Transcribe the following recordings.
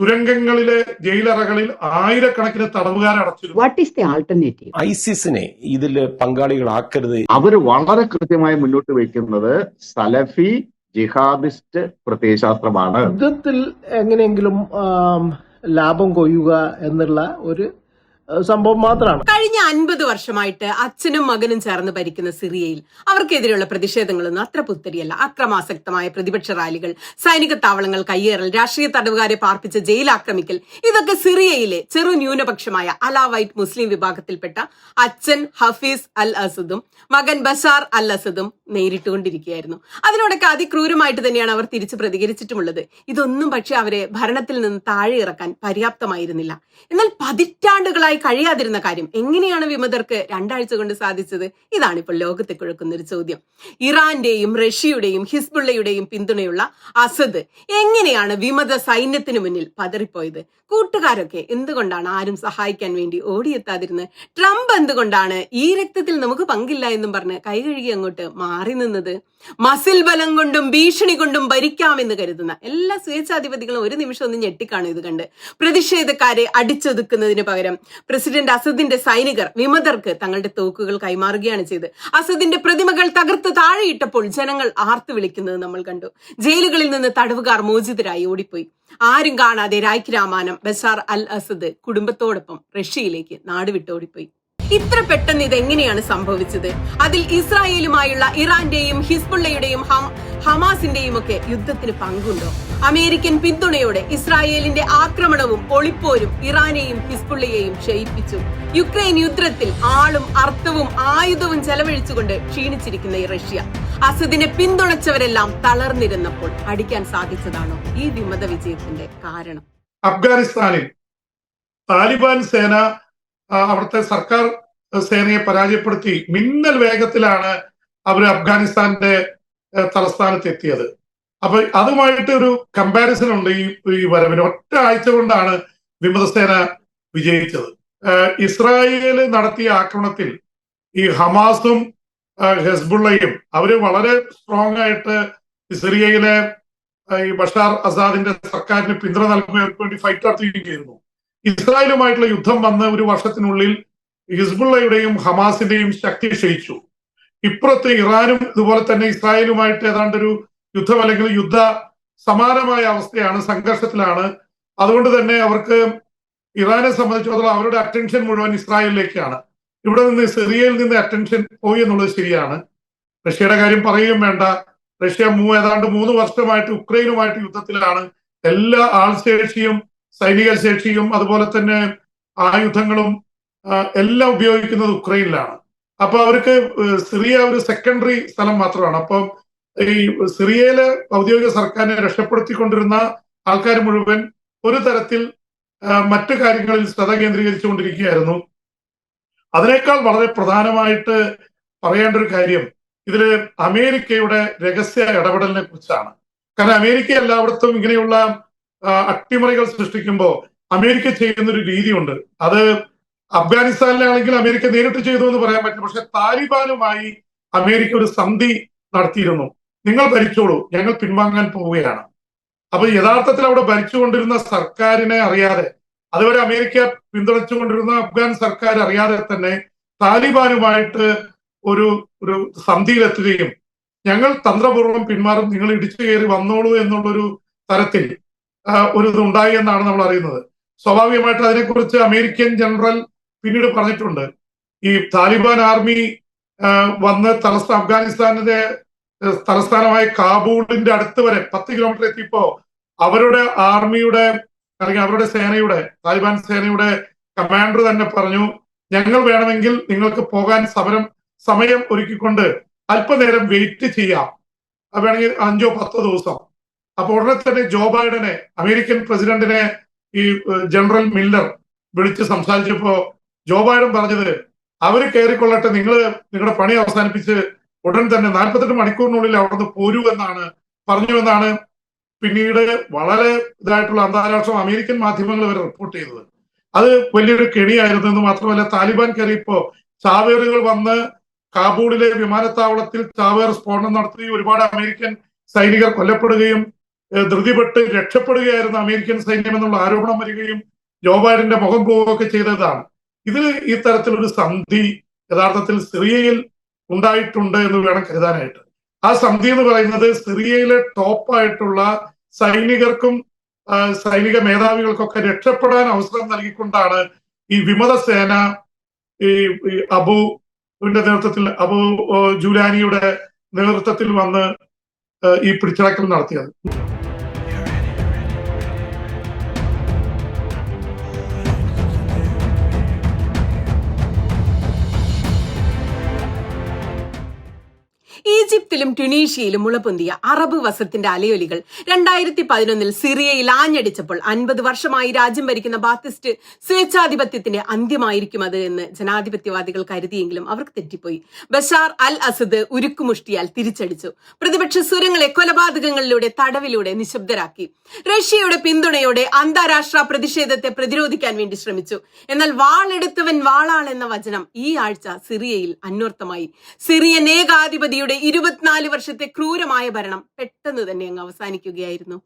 തുരങ്കങ്ങളിലെ ജയിലറകളിൽ ആയിരക്കണക്കിന് തടവുകാരെ അടച്ചിരുന്നു. വാട്ട് ഈസ് ദി ആൾട്ടർനേറ്റീവ് ഐസിസിനെ ഇതിൽ പങ്കാളികളാക്കരുത്. അവർ വളരെ കൃത്യമായി മുന്നോട്ട് വയ്ക്കുന്നത് സലഫി ജിഹാദിസ്റ്റ് പ്രത്യയശാസ്ത്രമാണ്. യുദ്ധത്തിൽ എങ്ങനെയെങ്കിലും ലാഭം കൊയ്യുക എന്നുള്ള ഒരു സംഭവം മാത്രമാണ് കഴിഞ്ഞ അൻപത് വർഷമായിട്ട് അച്ഛനും മകനും ചേർന്ന് ഭരിക്കുന്ന സിറിയയിൽ അവർക്കെതിരെയുള്ള പ്രതിഷേധങ്ങളൊന്നും അത്ര പുത്തരിയല്ല. അക്രമാസക്തമായ പ്രതിപക്ഷ റാലികൾ സൈനിക താവളങ്ങൾ കയ്യേറൽ രാഷ്ട്രീയ തടവുകാരെ പാർപ്പിച്ച് ജയിൽ ആക്രമിക്കൽ ഇതൊക്കെ സിറിയയിലെ ചെറു ന്യൂനപക്ഷമായ അലാവൈറ്റ് മുസ്ലിം വിഭാഗത്തിൽപ്പെട്ട അച്ഛൻ ഹഫീസ് അൽ അസദും മകൻ ബസാർ അൽ അസദും നേരിട്ടുകൊണ്ടിരിക്കുകയായിരുന്നു. അതിനോടൊക്കെ അതിക്രൂരമായിട്ട് തന്നെയാണ് അവർ തിരിച്ചു പ്രതികരിച്ചിട്ടുമുള്ളത്. ഇതൊന്നും പക്ഷെ അവരെ ഭരണത്തിൽ നിന്ന് താഴെ ഇറക്കാൻ പര്യാപ്തമായിരുന്നില്ല. എന്നാൽ പതിറ്റാണ്ടുകളായി കഴിയാതിരുന്ന കാര്യം. എങ്ങനെയാണ് വിമതർക്ക് രണ്ടാഴ്ച കൊണ്ട് സാധിച്ചത്? ഇതാണ് ഇപ്പോൾ ലോകത്തെ കുഴക്കുന്ന ഒരു ചോദ്യം. ഇറാന്റെയും റഷ്യയുടെയും ഹിസ്ബുള്ളയുടെയും പിന്തുണയുള്ള അസദ് എങ്ങനെയാണ് വിമത സൈന്യത്തിന് മുന്നിൽ പതറിപ്പോയത്? കൂട്ടുകാരൊക്കെ എന്തുകൊണ്ടാണ് ആരും സഹായിക്കാൻ വേണ്ടി ഓടിയെത്താതിരുന്നത്? ട്രംപ് എന്തുകൊണ്ടാണ് ഈ രക്തത്തിൽ നമുക്ക് പങ്കില്ല എന്നും പറഞ്ഞ് കൈകഴുകി അങ്ങോട്ട് മാറി നിന്നത്? മസിൽ ബലം കൊണ്ടും ഭീഷണി കൊണ്ടും ഭരിക്കാമെന്ന് കരുതുന്ന എല്ലാ സ്വേച്ഛാധിപതികളും ഒരു നിമിഷം ഒന്ന് ഞെട്ടിക്കാണും ഇത് കണ്ട്. പ്രതിഷേധക്കാരെ അടിച്ചൊതുക്കുന്നതിന് പകരം പ്രസിഡന്റ് അസദിന്റെ സൈനികർ വിമതർക്ക് തങ്ങളുടെ തോക്കുകൾ കൈമാറുകയാണ് ചെയ്ത് അസദിന്റെ പ്രതിമകൾ തകർത്ത് താഴെയിട്ടപ്പോൾ ജനങ്ങൾ ആർത്തു വിളിക്കുന്നത് നമ്മൾ കണ്ടു. ജയിലുകളിൽ നിന്ന് തടവുകാർ മോചിതരായി ഓടിപ്പോയി. ആരും കാണാതെ രായ്ക്ക് രാമാനം അൽ അസദ് കുടുംബത്തോടൊപ്പം റഷ്യയിലേക്ക് നാടുവിട്ട് വിട്ടോടിപ്പോയി ഇത്ര പെട്ടെന്ന് ഇത് എങ്ങനെയാണ് സംഭവിച്ചത്? അതിൽ ഇസ്രായേലുമായുള്ള ഇറാന്റെയും ഹിസ്ബുള്ളയുടെയും ഹമാസിന്റെയും ഒക്കെ യുദ്ധത്തിന് പങ്കുണ്ടോ? അമേരിക്കൻ പിന്തുണയോടെ ഇസ്രായേലിന്റെ ആക്രമണവും ഒളിപ്പോരും ഇറാനെയും ഹിസ്ബുള്ളയെയും ക്ഷയിപ്പിച്ചു. യുക്രൈൻ യുദ്ധത്തിൽ ആളും അർത്ഥവും ആയുധവും ചെലവഴിച്ചുകൊണ്ട് ക്ഷീണിച്ചിരിക്കുന്ന ഈ റഷ്യ അസദിനെ പിന്തുണച്ചവരെല്ലാം തളർന്നിരുന്നപ്പോൾ അടിക്കാൻ സാധിച്ചതാണോ ഈ വിമത വിജയത്തിന്റെ കാരണം? അഫ്ഗാനിസ്ഥാനിൽ താലിബാൻ സേന അവിടുത്തെ സർക്കാർ സേനയെ പരാജയപ്പെടുത്തി മിന്നൽ വേഗത്തിലാണ് അവർ അഫ്ഗാനിസ്ഥാന്റെ തലസ്ഥാനത്ത് എത്തിയത് അപ്പൊ അതുമായിട്ട് ഒരു കമ്പാരിസൺ ഉണ്ട് ഈ ഈ വരവിന്. ഒറ്റ ആഴ്ച കൊണ്ടാണ് വിമതസേന വിജയിച്ചത്. ഇസ്രായേൽ നടത്തിയ ആക്രമണത്തിൽ ഈ ഹമാസും ഹെസ്ബുള്ളയും അവർ വളരെ സ്ട്രോങ് ആയിട്ട് സിറിയയിലെ ഈ ബഷാർ അസാദിന്റെ സർക്കാരിന് പിന്തുണ നൽകുന്നവർക്ക് വേണ്ടി ഫൈറ്റ് നടത്തുകയും ചെയ്തിരുന്നു. ഇസ്രായേലുമായിട്ടുള്ള യുദ്ധം വന്ന ഒരു വർഷത്തിനുള്ളിൽ ഹിസ്ബുള്ളയുടെയും ഹമാസിന്റെയും ശക്തി ക്ഷയിച്ചു. ഇപ്പുറത്ത് ഇറാനും ഇതുപോലെ തന്നെ ഇസ്രായേലുമായിട്ട് ഏതാണ്ട് ഒരു യുദ്ധം അല്ലെങ്കിൽ യുദ്ധ സമാനമായ അവസ്ഥയാണ് സംഘർഷത്തിലാണ്. അതുകൊണ്ട് തന്നെ അവർക്ക് ഇറാനെ സംബന്ധിച്ചിടത്തോളം അവരുടെ അറ്റൻഷൻ മുഴുവൻ ഇസ്രായേലിലേക്കാണ്. ഇവിടെ നിന്ന് സിറിയയിൽ നിന്ന് അറ്റൻഷൻ പോയി എന്നുള്ളത് ശരിയാണ്. റഷ്യയുടെ കാര്യം പറയുകയും വേണ്ട. റഷ്യ മൂ ഏതാണ്ട് മൂന്ന് വർഷമായിട്ട് ഉക്രൈനുമായിട്ട് യുദ്ധത്തിലാണ്. എല്ലാ ആൾശേഷിയും സൈനിക ശേഷിയും അതുപോലെ തന്നെ ആയുധങ്ങളും എല്ലാം ഉപയോഗിക്കുന്നത് ഉക്രൈനിലാണ്. അപ്പൊ അവർക്ക് സിറിയ ഒരു സെക്കൻഡറി സ്ഥലം മാത്രമാണ്. അപ്പം ഈ സിറിയയിലെ ഔദ്യോഗിക സർക്കാരിനെ രക്ഷപ്പെടുത്തിക്കൊണ്ടിരുന്ന ആൾക്കാർ മുഴുവൻ ഒരു തരത്തിൽ മറ്റു കാര്യങ്ങളിൽ ശ്രദ്ധ കേന്ദ്രീകരിച്ചുകൊണ്ടിരിക്കുകയായിരുന്നു. അതിനേക്കാൾ വളരെ പ്രധാനമായിട്ട് പറയേണ്ട ഒരു കാര്യം ഇതിൽ അമേരിക്കയുടെ രഹസ്യ ഇടപെടലിനെ കുറിച്ചാണ്. കാരണം അമേരിക്ക എല്ലായിടത്തും ഇങ്ങനെയുള്ള അട്ടിമറികൾ സൃഷ്ടിക്കുമ്പോൾ അമേരിക്ക ചെയ്യുന്ന ഒരു രീതിയുണ്ട്. അത് അഫ്ഗാനിസ്ഥാനിലാണെങ്കിൽ അമേരിക്ക നേരിട്ട് ചെയ്തു എന്ന് പറയാൻ പറ്റില്ല. പക്ഷെ താലിബാനുമായി അമേരിക്ക ഒരു സന്ധി നടത്തിയിരുന്നു. നിങ്ങൾ ഭരിച്ചോളൂ. ഞങ്ങൾ പിൻവാങ്ങാൻ പോവുകയാണ്. അപ്പൊ യഥാർത്ഥത്തിൽ അവിടെ ഭരിച്ചുകൊണ്ടിരുന്ന സർക്കാരിനെ അറിയാതെ അതുവരെ അമേരിക്ക പിന്തുണച്ചുകൊണ്ടിരുന്ന അഫ്ഗാൻ സർക്കാർ അറിയാതെ തന്നെ താലിബാനുമായിട്ട് ഒരു ഒരു സന്ധിയിലെത്തുകയും ഞങ്ങൾ തന്ത്രപൂർവം പിന്മാറും നിങ്ങൾ ഇടിച്ചു കയറി വന്നോളൂ എന്നുള്ളൊരു തരത്തിൽ ഒരു ഇതുണ്ടായി എന്നാണ് നമ്മൾ അറിയുന്നത്. സ്വാഭാവികമായിട്ട് അതിനെക്കുറിച്ച് അമേരിക്കൻ ജനറൽ പിന്നീട് പറഞ്ഞിട്ടുണ്ട്. ഈ താലിബാൻ ആർമി വന്ന് തലസ്ഥ അഫ്ഗാനിസ്ഥാനിലെ തലസ്ഥാനമായ കാബൂളിന്റെ അടുത്ത് വരെ പത്ത് കിലോമീറ്റർ എത്തിയപ്പോ അവരുടെ ആർമിയുടെ അല്ലെങ്കിൽ അവരുടെ സേനയുടെ താലിബാൻ സേനയുടെ കമാൻഡർ തന്നെ പറഞ്ഞു ഞങ്ങൾ വേണമെങ്കിൽ നിങ്ങൾക്ക് പോകാൻ സമരം സമയം ഒരുക്കിക്കൊണ്ട് അല്പനേരം വെയിറ്റ് ചെയ്യാം. വേണമെങ്കിൽ അഞ്ചോ പത്തോ ദിവസം. അപ്പൊ ഉടനെ തന്നെ ജോ ബൈഡനെ അമേരിക്കൻ പ്രസിഡന്റിനെ ഈ ജനറൽ മില്ലർ വിളിച്ച് സംസാരിച്ചപ്പോ ജോ ബൈഡൻ പറഞ്ഞത് അവർ കയറിക്കൊള്ളട്ടെ നിങ്ങൾ നിങ്ങളുടെ പണി അവസാനിപ്പിച്ച് ഉടൻ തന്നെ നാൽപ്പത്തെട്ട് മണിക്കൂറിനുള്ളിൽ അവിടുന്ന് പോരൂ എന്നാണ് പറഞ്ഞു എന്നാണ് പിന്നീട് വളരെ ഇതായിട്ടുള്ള അന്താരാഷ്ട്ര അമേരിക്കൻ മാധ്യമങ്ങൾ വരെ റിപ്പോർട്ട് ചെയ്തത്. അത് വലിയൊരു കെണിയായിരുന്നു. എന്ന് മാത്രമല്ല താലിബാൻ കയറിയപ്പോ ചാവേറുകൾ വന്ന് കാബൂളിലെ വിമാനത്താവളത്തിൽ ചാവേർ സ്ഫോടനം നടത്തുകയും ഒരുപാട് അമേരിക്കൻ സൈനികർ കൊല്ലപ്പെടുകയും ധൃതിപ്പെട്ട് രക്ഷപ്പെടുകയായിരുന്ന അമേരിക്കൻ സൈന്യം എന്നുള്ള ആരോപണം വരികയും ജോ ബൈഡന്റെ മുഖം പോവുകയൊക്കെ ചെയ്തതാണ്. ഇതിൽ ഈ തരത്തിലൊരു സന്ധി യഥാർത്ഥത്തിൽ സിറിയയിൽ ഉണ്ടായിട്ടുണ്ട് എന്ന് വേണം കരുതാനായിട്ട്. ആ സന്ധി എന്ന് പറയുന്നത് സിറിയയിലെ ടോപ്പായിട്ടുള്ള സൈനികർക്കും സൈനിക മേധാവികൾക്കൊക്കെ രക്ഷപ്പെടാൻ അവസരം നൽകിക്കൊണ്ടാണ് ഈ വിമത സേന ഈ അബുവിന്റെ നേതൃത്വത്തിൽ അബു ജുലാനിയുടെ നേതൃത്വത്തിൽ വന്ന് ഈ പിടിച്ചടക്കൽ നടത്തിയത്. ഈജിപ്തിലും ട്യുണീഷ്യയിലും മുളപൊന്തിയ അറബ് വസത്തിന്റെ അലയൊലികൾ രണ്ടായിരത്തി പതിനൊന്നിൽ സിറിയയിൽ ആഞ്ഞടിച്ചപ്പോൾ അൻപത് വർഷമായി രാജ്യം ഭരിക്കുന്ന ബാത്തിസ്റ്റ് സ്വേച്ഛാധിപത്യത്തിന്റെ അന്ത്യമായിരിക്കും അത് എന്ന് ജനാധിപത്യവാദികൾ കരുതിയെങ്കിലും അവർക്ക് തെറ്റിപ്പോയി. ബഷാർ അൽ അസദ് ഉരുക്കുമുഷ്ടിയാൽ തിരിച്ചടിച്ചു. പ്രതിപക്ഷ സ്വരങ്ങളെ കൊലപാതകങ്ങളിലൂടെ തടവിലൂടെ നിശബ്ദരാക്കി. റഷ്യയുടെ പിന്തുണയോടെ അന്താരാഷ്ട്ര പ്രതിഷേധത്തെ പ്രതിരോധിക്കാൻ വേണ്ടി ശ്രമിച്ചു. എന്നാൽ വാളെടുത്തവൻ വാളാൾ എന്ന വചനം ഈ ആഴ്ച സിറിയയിൽ അന്വർത്ഥമായി. സിറിയൻ ഏകാധിപതിയുടെ ഇരുപത്തിനാല് വർഷത്തെ ക്രൂരമായ ഭരണം പെട്ടെന്ന് തന്നെ അങ്ങ് അവസാനിക്കുകയായിരുന്നു.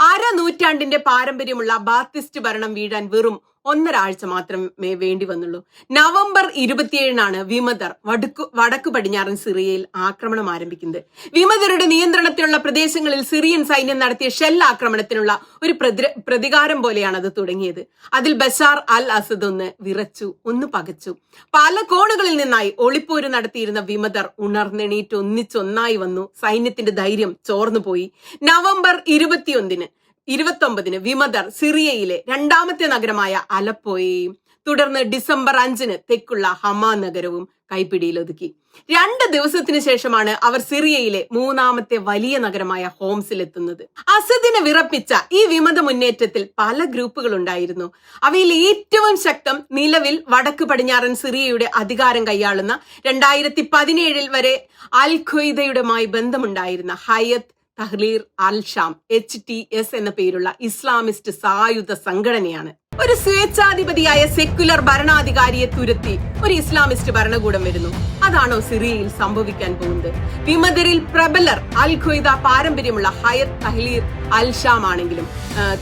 അര നൂറ്റാണ്ടിന്റെ പാരമ്പര്യമുള്ള ബാത്തിസ്റ്റ് ഭരണം വീഴാൻ വെറും ഒന്നര ആഴ്ച മാത്രമേ വേണ്ടി വന്നുള്ളൂ. നവംബർ ഇരുപത്തിയേഴിനാണ് വിമതർ വടക്കു വടക്കു പടിഞ്ഞാറൻ സിറിയയിൽ ആക്രമണം ആരംഭിക്കുന്നത്. വിമതരുടെ നിയന്ത്രണത്തിലുള്ള പ്രദേശങ്ങളിൽ സിറിയൻ സൈന്യം നടത്തിയ ഷെൽ ആക്രമണത്തിനുള്ള ഒരു പ്രതി- പ്രതികാരം പോലെയാണ് അത് തുടങ്ങിയത്. അതിൽ ബസാർ അൽ അസദ് ഒന്ന് വിറച്ചു ഒന്ന് പകച്ചു. പല കോണുകളിൽ നിന്നായി ഒളിപ്പോര് നടത്തിയിരുന്ന വിമതർ ഉണർന്നെണീറ്റ് ഒന്നിച്ചൊന്നായി വന്നു. സൈന്യത്തിന്റെ ധൈര്യം ചോർന്നു പോയി നവംബർ ഇരുപത്തിയൊന്നിന് ഇരുപത്തൊമ്പതിന് വിമതർ സിറിയയിലെ രണ്ടാമത്തെ നഗരമായ അലപ്പോയെയും തുടർന്ന് ഡിസംബർ അഞ്ചിന് തെക്കുള്ള ഹമാ നഗരവും കൈപ്പിടിയിലൊതുക്കി രണ്ട് ദിവസത്തിന് ശേഷമാണ് അവർ സിറിയയിലെ മൂന്നാമത്തെ വലിയ നഗരമായ ഹോംസിലെത്തുന്നത്. അസദിനെ വിറപ്പിച്ച ഈ വിമത മുന്നേറ്റത്തിൽ പല ഗ്രൂപ്പുകൾ ഉണ്ടായിരുന്നു. അവയിൽ ഏറ്റവും ശക്തം നിലവിൽ വടക്ക് പടിഞ്ഞാറൻ സിറിയയുടെ അധികാരം കൈയാളുന്ന രണ്ടായിരത്തി പതിനേഴിൽ വരെ അൽ ഖ്വയ്ദയുമായി ബന്ധമുണ്ടായിരുന്ന Hayat Tahrir al Sham H T S എന്ന പേരുള്ള ഇസ്ലാമിസ്റ്റ് സായുധ സംഘടനയാണ്. ഒരു സ്വേച്ഛാധിപതിയായ സെക്യുലർ ഭരണാധികാരിയെ തുരത്തി ഒരു ഇസ്ലാമിസ്റ്റ് ഭരണകൂടം വരുന്നു. അതാണോ സിറിയയിൽ സംഭവിക്കാൻ പോകുന്നത്? വിമതരിൽ പ്രബലർ അൽ ഖ്വയ്ദ പാരമ്പര്യമുള്ള ഹയത്ത് തഹ്ലീർ അൽ ഷാം ആണെങ്കിലും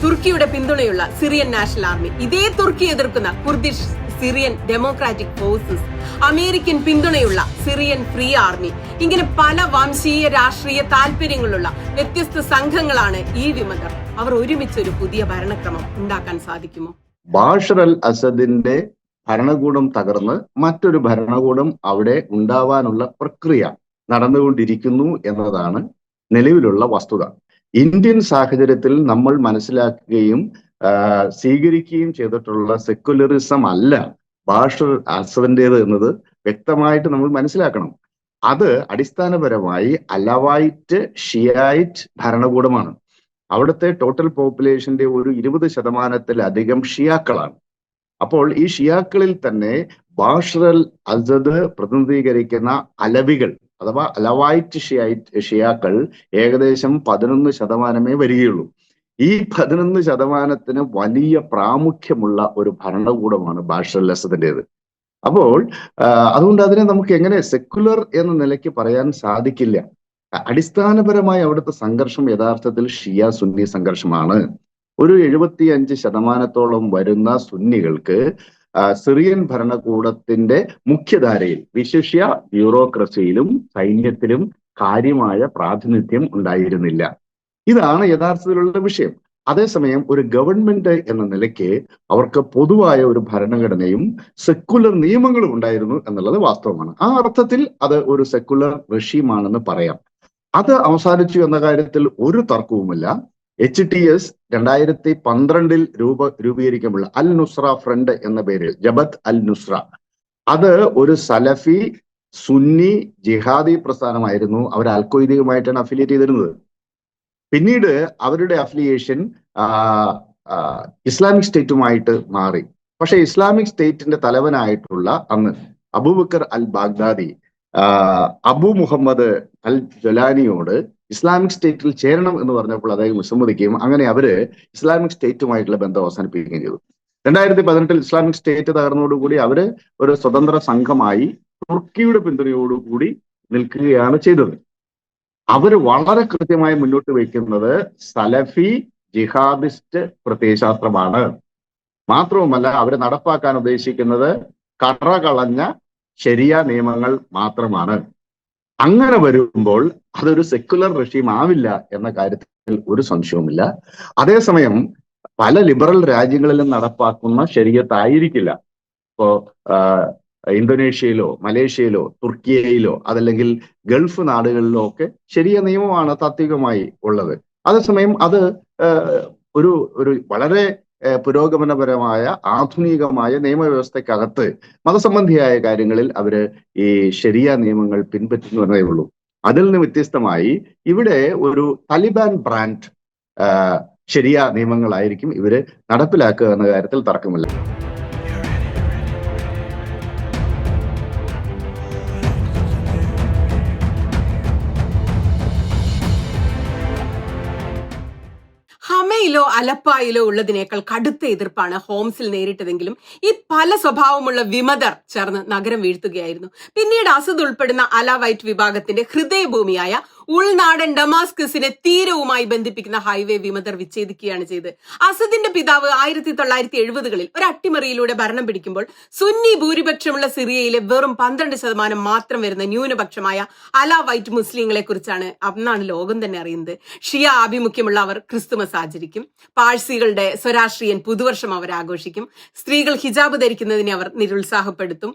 തുർക്കിയുടെ പിന്തുണയുള്ള സിറിയൻ നാഷണൽ ആർമി ഇതേ തുർക്കി എതിർക്കുന്ന Kurdish Syrian Democratic Forces. American പിന്തുണയുള്ള സിറിയൻ ഫ്രീ ആർമി. ഇങ്ങനെ പല വംശീയ രാഷ്ട്രീയ താല്പര്യങ്ങളുള്ള വ്യത്യസ്ത സംഘങ്ങളാണ് ഈ വിമതർ. അവർ ഒരുമിച്ച് ഒരു പുതിയ ഭരണക്രമം ഉണ്ടാക്കാൻ സാധിക്കുമോ? ബാഷർ അൽ അസദിന്റെ ഭരണകൂടം തകർന്ന് മറ്റൊരു ഭരണകൂടം അവിടെ ഉണ്ടാവാനുള്ള പ്രക്രിയ നടന്നുകൊണ്ടിരിക്കുന്നു എന്നതാണ് നിലവിലുള്ള വസ്തുത. ഇന്ത്യൻ സാഹചര്യത്തിൽ നമ്മൾ മനസ്സിലാക്കുകയും സ്വീകരിക്കുകയും ചെയ്തിട്ടുള്ള സെക്യുലറിസം അല്ല. ബാഷർ അസദിന്റെത് എന്നത് വ്യക്തമായിട്ട് നമ്മൾ മനസ്സിലാക്കണം. അത് അടിസ്ഥാനപരമായി അലവൈറ്റ് ഷിയായിറ്റ് ഭരണകൂടമാണ്. അവിടുത്തെ ടോട്ടൽ പോപ്പുലേഷന്റെ ഒരു ഇരുപത് ശതമാനത്തിലധികം ഷിയാക്കളാണ്. അപ്പോൾ ഈ ഷിയാക്കളിൽ തന്നെ ബാഷറൽ അസദ് പ്രതിനിധീകരിക്കുന്ന അലവികൾ അഥവാ അലവൈറ്റ് ഷിയായിറ്റ് ഷിയാക്കൾ ഏകദേശം പതിനൊന്ന് ശതമാനമേ വരികയുള്ളൂ. ഈ പതിനൊന്ന് ശതമാനത്തിന് വലിയ പ്രാമുഖ്യമുള്ള ഒരു ഭരണകൂടമാണ് ബാഷറൽ അപ്പോൾ അതുകൊണ്ട് അതിനെ നമുക്ക് എങ്ങനെ സെക്കുലർ എന്ന നിലയ്ക്ക് പറയാൻ സാധിക്കില്ല. അടിസ്ഥാനപരമായി അവിടുത്തെ സംഘർഷം യഥാർത്ഥത്തിൽ ഷിയ സുന്നി സംഘർഷമാണ്. ഒരു എഴുപത്തി അഞ്ച് ശതമാനത്തോളം വരുന്ന സുന്നികൾക്ക് സിറിയൻ ഭരണകൂടത്തിന്റെ മുഖ്യധാരയിൽ വിശിഷ്യ ബ്യൂറോക്രസിയിലും സൈന്യത്തിലും കാര്യമായ പ്രാതിനിധ്യം ഉണ്ടായിരുന്നില്ല. ഇതാണ് യഥാർത്ഥത്തിലുള്ള വിഷയം. അതേസമയം ഒരു ഗവൺമെന്റ് എന്ന നിലയ്ക്ക് അവർക്ക് പൊതുവായ ഒരു ഭരണഘടനയും സെക്കുലർ നിയമങ്ങളും ഉണ്ടായിരുന്നു എന്നുള്ളത് വാസ്തവമാണ്. ആ അർത്ഥത്തിൽ അത് ഒരു സെക്കുലർ റഷീമാണെന്ന് പറയാം. അത് അവസാനിച്ചു എന്ന കാര്യത്തിൽ ഒരു തർക്കവുമില്ല. എച്ച് ടി എസ് രണ്ടായിരത്തി പന്ത്രണ്ടിൽ രൂപ രൂപീകരിക്കുമ്പോൾ അൽ നുസ്ര ഫ്രണ്ട് എന്ന പേരിൽ ജബത്ത് അൽ നുസ്ര അത് ഒരു സലഫി സുന്നി ജിഹാദി പ്രസ്ഥാനമായിരുന്നു. അവർ അൽക്കൊയ്ദിയുമായിട്ടാണ് അഫിലിയേറ്റ് ചെയ്തിരുന്നത്. പിന്നീട് അവരുടെ അഫിലിയേഷൻ ഇസ്ലാമിക് സ്റ്റേറ്റുമായിട്ട് മാറി. പക്ഷെ ഇസ്ലാമിക് സ്റ്റേറ്റിന്റെ തലവനായിട്ടുള്ള അന്ന് Abu Bakr al Baghdadi Abu Muhammad al ജൊലാനിയോട് Islamic സ്റ്റേറ്റിൽ ചേരണം എന്ന് പറഞ്ഞപ്പോൾ അദ്ദേഹം വിസമ്മതിക്കുകയും അങ്ങനെ അവർ ഇസ്ലാമിക് സ്റ്റേറ്റുമായിട്ടുള്ള ബന്ധം അവസാനിപ്പിക്കുകയും ചെയ്തു. രണ്ടായിരത്തി പതിനെട്ടിൽ ഇസ്ലാമിക് സ്റ്റേറ്റ് തകർന്നതോടുകൂടി അവർ ഒരു സ്വതന്ത്ര സംഘമായി തുർക്കിയുടെ പിന്തുണയോടുകൂടി നിൽക്കുകയാണ് ചെയ്തത്. അവർ വളരെ കൃത്യമായി മുന്നോട്ട് വയ്ക്കുന്നത് സലഫി ജിഹാദിസ്റ്റ് പ്രത്യയശാസ്ത്രമാണ്. മാത്രവുമല്ല അവർ നടപ്പാക്കാൻ ഉദ്ദേശിക്കുന്നത് കറകളഞ്ഞ ശരിയ നിയമങ്ങൾ മാത്രമാണ്. അങ്ങനെ വരുമ്പോൾ അതൊരു സെക്യുലർ റഷീം ആവില്ല എന്ന കാര്യത്തിൽ ഒരു സംശയവുമില്ല. അതേസമയം പല ലിബറൽ രാജ്യങ്ങളിലും നടപ്പാക്കുന്ന ശരീരത്തായിരിക്കില്ല ഇപ്പോ ഇന്തോനേഷ്യയിലോ മലേഷ്യയിലോ തുർക്കിയയിലോ അതല്ലെങ്കിൽ ഗൾഫ് നാടുകളിലോ ഒക്കെ ശരിയ നിയമമാണ് താത്വികമായി ഉള്ളത്. അതേസമയം അത് ഒരു ഒരു വളരെ പുരോഗമനപരമായ ആധുനികമായ നിയമവ്യവസ്ഥക്കകത്ത് മതസംബന്ധിയായ കാര്യങ്ങളിൽ അവർ ഈ ശരിയ നിയമങ്ങൾ പിൻപറ്റുന്നു എന്നേ ഉള്ളൂ. അതിൽ നിന്ന് വ്യത്യസ്തമായി ഇവിടെ ഒരു തലിബാൻ ബ്രാൻഡ് ശരിയ നിയമങ്ങളായിരിക്കും ഇവർ നടപ്പിലാക്കുക എന്ന കാര്യത്തിൽ തർക്കമില്ല. അലപ്പായിലോ ഉള്ളതിനേക്കാൾ കടുത്ത എതിർപ്പാണ് ഹോംസിൽ നേരിട്ടതെങ്കിലും ഈ പല സ്വഭാവമുള്ള വിമതർ ചേർന്ന് നഗരം വീഴ്ത്തുകയായിരുന്നു. പിന്നീട് അസദ് ഉൾപ്പെടുന്ന അലവൈറ്റ് വിഭാഗത്തിന്റെ ഹൃദയഭൂമിയായ ഉൾനാടൻ ഡമാസ്കസിനെ തീരവുമായി ബന്ധിപ്പിക്കുന്ന ഹൈവേ വിമതർ വിച്ഛേദിക്കുകയാണ് ചെയ്ത് അസദിന്റെ പിതാവ് ആയിരത്തി തൊള്ളായിരത്തി എഴുപതുകളിൽ ഒരു അട്ടിമറിയിലൂടെ ഭരണം പിടിക്കുമ്പോൾ സുന്നി ഭൂരിപക്ഷമുള്ള സിറിയയിലെ വെറും പന്ത്രണ്ട് ശതമാനം മാത്രം വരുന്ന ന്യൂനപക്ഷമായ അലാവൈറ്റ് മുസ്ലിങ്ങളെ കുറിച്ചാണ് അന്നാണ് ലോകം തന്നെ അറിയുന്നത്. ഷിയ ആഭിമുഖ്യമുള്ള അവർ ക്രിസ്തുമസ് ആചരിക്കും. പാഴ്സികളുടെ സ്വരാഷ്ട്രീയൻ പുതുവർഷം അവർ ആഘോഷിക്കും. സ്ത്രീകൾ ഹിജാബ് ധരിക്കുന്നതിനെ അവർ നിരുത്സാഹപ്പെടുത്തും.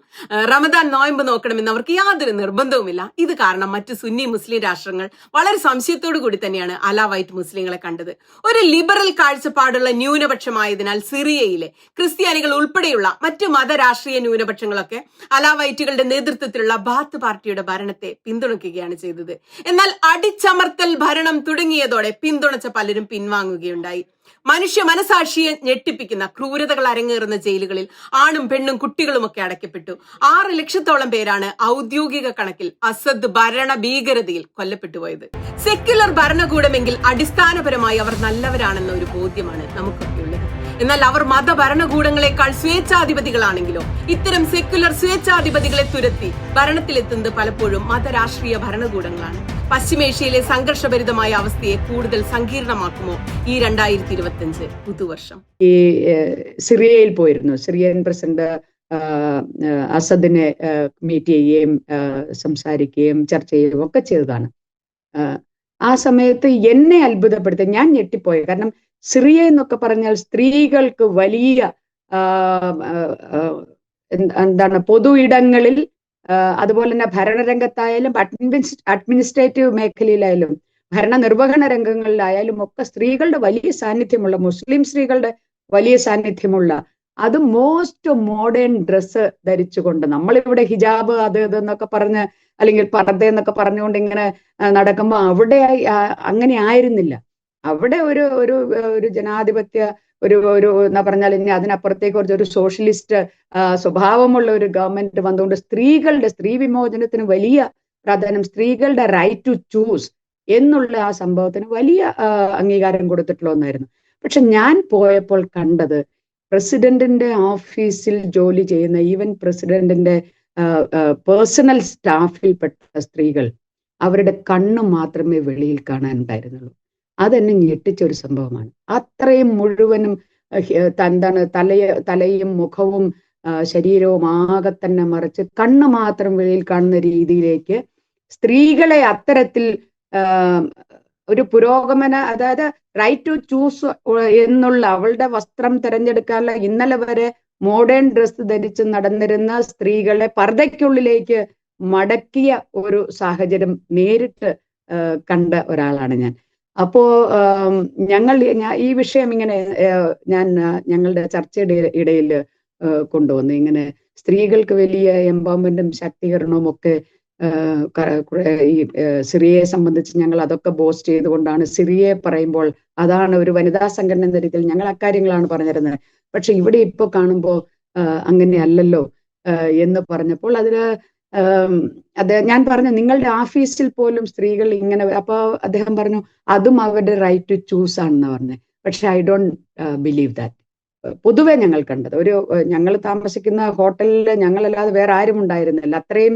റമദാൻ നോയമ്പ് നോക്കണമെന്ന് അവർക്ക് യാതൊരു നിർബന്ധവുമില്ല. ഇത് കാരണം മറ്റ് സുന്നി മുസ്ലിം രാഷ്ട്രങ്ങൾ വളരെ സംശയത്തോടു കൂടി തന്നെയാണ് അല വൈറ്റ് മുസ്ലിങ്ങളെ കണ്ടത്. ഒരു ലിബറൽ കാഴ്ചപ്പാടുള്ള ന്യൂനപക്ഷമായതിനാൽ സിറിയയിലെ ക്രിസ്ത്യാനികൾ ഉൾപ്പെടെയുള്ള മറ്റു മതരാഷ്ട്രീയ ന്യൂനപക്ഷങ്ങളൊക്കെ അല വൈറ്റുകളുടെ നേതൃത്വത്തിലുള്ള ബാത്ത് പാർട്ടിയുടെ ഭരണത്തെ പിന്തുണയ്ക്കുകയാണ് ചെയ്തത്. എന്നാൽ അടിച്ചമർത്തൽ ഭരണം തുടങ്ങിയതോടെ പിന്തുണച്ച പലരും പിൻവാങ്ങുകയുണ്ടായി. മനുഷ്യ മനസാക്ഷിയെ ഞെട്ടിപ്പിക്കുന്ന ക്രൂരതകൾ അരങ്ങേറുന്ന ജയിലുകളിൽ ആണും പെണ്ണും കുട്ടികളുമൊക്കെ അടയ്ക്കപ്പെട്ടു. ആറ് ലക്ഷത്തോളം പേരാണ് ഔദ്യോഗിക കണക്കിൽ അസദ് ഭരണ ഭീകരതയിൽ കൊല്ലപ്പെട്ടുപോയത് സെക്യുലർ ഭരണകൂടമെങ്കിൽ അടിസ്ഥാനപരമായി അവർ നല്ലവരാണെന്ന ഒരു ബോധ്യമാണ് നമുക്കൊക്കെ ഉള്ളത് എന്നാൽ അവർ മത മതഭരണകൂടങ്ങളെക്കാൾ സ്വേച്ഛാധിപതികളാണെങ്കിലോ ഇത്തരം സെക്യുലർ സ്വേച്ഛാധിപതികളെ തുരത്തി ഭരണത്തിലെത്തുന്നത് പലപ്പോഴും മതരാഷ്ട്രീയ ഭരണകൂടങ്ങളാണ്. പശ്ചിമേഷ്യയിലെ സംഘർഷഭരിതമായ അവസ്ഥയെ കൂടുതൽ സങ്കീർണമാക്കുമോ ഈ രണ്ടായിരത്തി ഇരുപത്തി അഞ്ച് പുതുവർഷം? ഈ സിറിയയിൽ പോയിരുന്നു. സിറിയൻ പ്രസിഡന്റ് അസദിനെ മീറ്റ് ചെയ്യുകയും സംസാരിക്കുകയും ചർച്ച ചെയ്യുകയും ഒക്കെ ചെയ്തതാണ്. ആ സമയത്ത് എന്നെ അത്ഭുതപ്പെടുത്തി ഞാൻ ഞെട്ടിപ്പോയി. കാരണം സിറിയ എന്നൊക്കെ പറഞ്ഞാൽ സ്ത്രീകൾക്ക് വലിയ എന്താണ് പൊതു ഇടങ്ങളിൽ അതുപോലെ തന്നെ ഭരണരംഗത്തായാലും അഡ്മിനിസ് അഡ്മിനിസ്ട്രേറ്റീവ് മേഖലയിലായാലും ഭരണ നിർവഹണ രംഗങ്ങളിലായാലും ഒക്കെ സ്ത്രീകളുടെ വലിയ സാന്നിധ്യമുള്ള മുസ്ലിം സ്ത്രീകളുടെ വലിയ സാന്നിധ്യമുള്ള അത് മോസ്റ്റ് മോഡേൺ ഡ്രസ്സ് ധരിച്ചുകൊണ്ട് നമ്മളിവിടെ ഹിജാബ് അത് ഇതെന്നൊക്കെ പറഞ്ഞ് അല്ലെങ്കിൽ പർദ്ദ എന്നൊക്കെ പറഞ്ഞുകൊണ്ട് ഇങ്ങനെ നടക്കുമ്പോൾ അവിടെ അങ്ങനെ ആയിരുന്നില്ല. അവിടെ ഒരു ഒരു ഒരു ജനാധിപത്യ ഒരു ഒരു എന്നാ പറഞ്ഞാൽ ഇനി അതിനപ്പുറത്തേക്ക് കുറച്ച് ഒരു സോഷ്യലിസ്റ്റ് സ്വഭാവമുള്ള ഒരു ഗവൺമെന്റ് വന്നുകൊണ്ട് സ്ത്രീകളുടെ സ്ത്രീ വിമോചനത്തിന് വലിയ പ്രാധാന്യം സ്ത്രീകളുടെ റൈറ്റ് ടു ചൂസ് എന്നുള്ള ആ സംഭവത്തിന് വലിയ അംഗീകാരം കൊടുത്തിട്ടുള്ള ഒന്നായിരുന്നു. പക്ഷെ ഞാൻ പോയപ്പോൾ കണ്ടത് പ്രസിഡന്റിന്റെ ഓഫീസിൽ ജോലി ചെയ്യുന്ന ഈവൻ പ്രസിഡന്റിന്റെ പേഴ്സണൽ സ്റ്റാഫിൽപ്പെട്ട സ്ത്രീകൾ അവരുടെ കണ്ണ് മാത്രമേ വെളിയിൽ കാണാനുണ്ടായിരുന്നുള്ളൂ. അതെന്നെ ഞെട്ടിച്ച ഒരു സംഭവമാണ്. അത്രയും മുഴുവനും എന്താണ് തലയ തലയും മുഖവും ശരീരവും ആകെ തന്നെ മറിച്ച് കണ്ണ് മാത്രം വെളിയിൽ കാണുന്ന രീതിയിലേക്ക് സ്ത്രീകളെ അത്തരത്തിൽ ഒരു പുരോഗമന അതായത് റൈറ്റ് ടു ചൂസ് എന്നുള്ള അവളുടെ വസ്ത്രം തിരഞ്ഞെടുക്കാനുള്ള ഇന്നലെ വരെ മോഡേൺ ഡ്രസ്സ് ധരിച്ച് നടന്നിരുന്ന സ്ത്രീകളെ പർദ്ദയ്ക്കുള്ളിലേക്ക് മടക്കിയ ഒരു സാഹചര്യം നേരിട്ട് കണ്ട ഒരാളാണ് ഞാൻ. അപ്പോ ഞങ്ങൾ ഈ വിഷയം ഇങ്ങനെ ഞാൻ ഞങ്ങളുടെ ചർച്ചയുടെ ഇടയിൽ കൊണ്ടുവന്നു. ഇങ്ങനെ സ്ത്രീകൾക്ക് വലിയ എംപവർമെന്റും ശാക്തീകരണവും ഒക്കെ ഈ സിറിയയെ സംബന്ധിച്ച് ഞങ്ങൾ അതൊക്കെ ബോസ്റ്റ് ചെയ്തുകൊണ്ടാണ് സിറിയയെ പറയുമ്പോൾ അതാണ് ഒരു വനിതാ സംഘടന എന്ന രീതിയിൽ ഞങ്ങൾ അക്കാര്യങ്ങളാണ് പറഞ്ഞിരുന്നത്. പക്ഷെ ഇവിടെ ഇപ്പൊ കാണുമ്പോൾ അങ്ങനെ അല്ലല്ലോ എന്ന് പറഞ്ഞപ്പോൾ അതിൽ അത് ഞാൻ പറഞ്ഞു നിങ്ങളുടെ ഓഫീസിൽ പോലും സ്ത്രീകൾ ഇങ്ങനെ അപ്പൊ അദ്ദേഹം പറഞ്ഞു അതും അവരുടെ റൈറ്റ് ടു ചൂസ് ആണെന്ന് പറഞ്ഞു. പക്ഷെ ഐ ഡോണ്ട് ബിലീവ് ദാറ്റ് പൊതുവെ ഞങ്ങൾ കണ്ടത്. ഒരു ഞങ്ങൾ താമസിക്കുന്ന ഹോട്ടലിൽ ഞങ്ങളല്ലാതെ വേറെ ആരും ഉണ്ടായിരുന്നില്ല. അത്രയും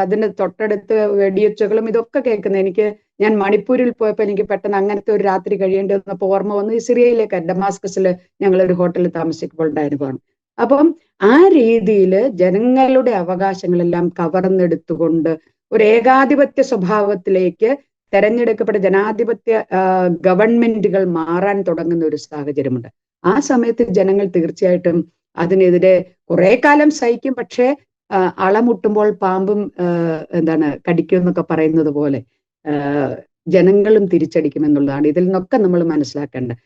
അതിന് തൊട്ടടുത്ത് വെടിയൊച്ചകളും ഇതൊക്കെ കേൾക്കുന്നത്. എനിക്ക് ഞാൻ മണിപ്പൂരിൽ പോയപ്പോൾ എനിക്ക് പെട്ടെന്ന് അങ്ങനത്തെ ഒരു രാത്രി കഴിയേണ്ടി വന്നപ്പോൾ ഓർമ്മ വന്നു. ഇസ്രയേലിലേക്ക് ഡമാസ്കസിൽ ഞങ്ങൾ ഒരു ഹോട്ടലിൽ താമസിക്കുമ്പോൾ ഉണ്ടായ അപ്പം ആ രീതിയിൽ ജനങ്ങളുടെ അവകാശങ്ങളെല്ലാം കവർന്നെടുത്തുകൊണ്ട് ഒരു ഏകാധിപത്യ സ്വഭാവത്തിലേക്ക് തെരഞ്ഞെടുക്കപ്പെട്ട ജനാധിപത്യ ഗവൺമെന്റുകൾ മാറാൻ തുടങ്ങുന്ന ഒരു സാഹചര്യമുണ്ട്. ആ സമയത്ത് ജനങ്ങൾ തീർച്ചയായിട്ടും അതിനെതിരെ കുറെ കാലം സഹിക്കും. പക്ഷേ അളമുട്ടുമ്പോൾ പാമ്പും എന്താണ് കടിക്കും എന്നൊക്കെ പറയുന്നത് പോലെ ജനങ്ങളും തിരിച്ചടിക്കും എന്നുള്ളതാണ്. ഇതിൽ നിന്നൊക്കെ നമ്മൾ മനസ്സിലാക്കേണ്ടത്.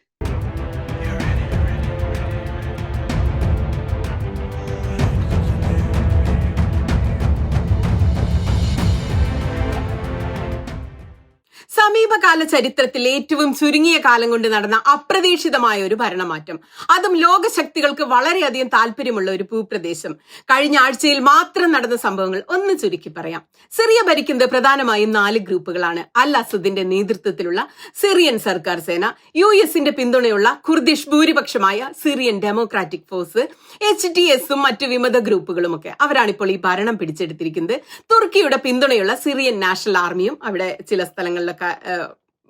സമീപകാല ചരിത്രത്തിൽ ഏറ്റവും ചുരുങ്ങിയ കാലം കൊണ്ട് നടന്ന അപ്രതീക്ഷിതമായ ഒരു ഭരണമാറ്റം. അതും ലോകശക്തികൾക്ക് വളരെയധികം താല്പര്യമുള്ള ഒരു ഭൂപ്രദേശം. കഴിഞ്ഞ ആഴ്ചയിൽ മാത്രം നടന്ന സംഭവങ്ങൾ ഒന്ന് ചുരുക്കി പറയാം. സിറിയ ഭരിക്കുന്നത് പ്രധാനമായും നാല് ഗ്രൂപ്പുകളാണ്. അൽ അസദിന്റെ നേതൃത്വത്തിലുള്ള സിറിയൻ സർക്കാർ സേന യു എസിന്റെ പിന്തുണയുള്ള Kurdish ഭൂരിപക്ഷമായ Syrian Democratic Force H D എസും മറ്റു വിമത ഗ്രൂപ്പുകളുമൊക്കെ. അവരാണിപ്പോൾ ഈ ഭരണം പിടിച്ചെടുത്തിരിക്കുന്നത്. തുർക്കിയുടെ പിന്തുണയുള്ള സിറിയൻ നാഷണൽ ആർമിയും അവിടെ ചില സ്ഥലങ്ങളിലൊക്കെ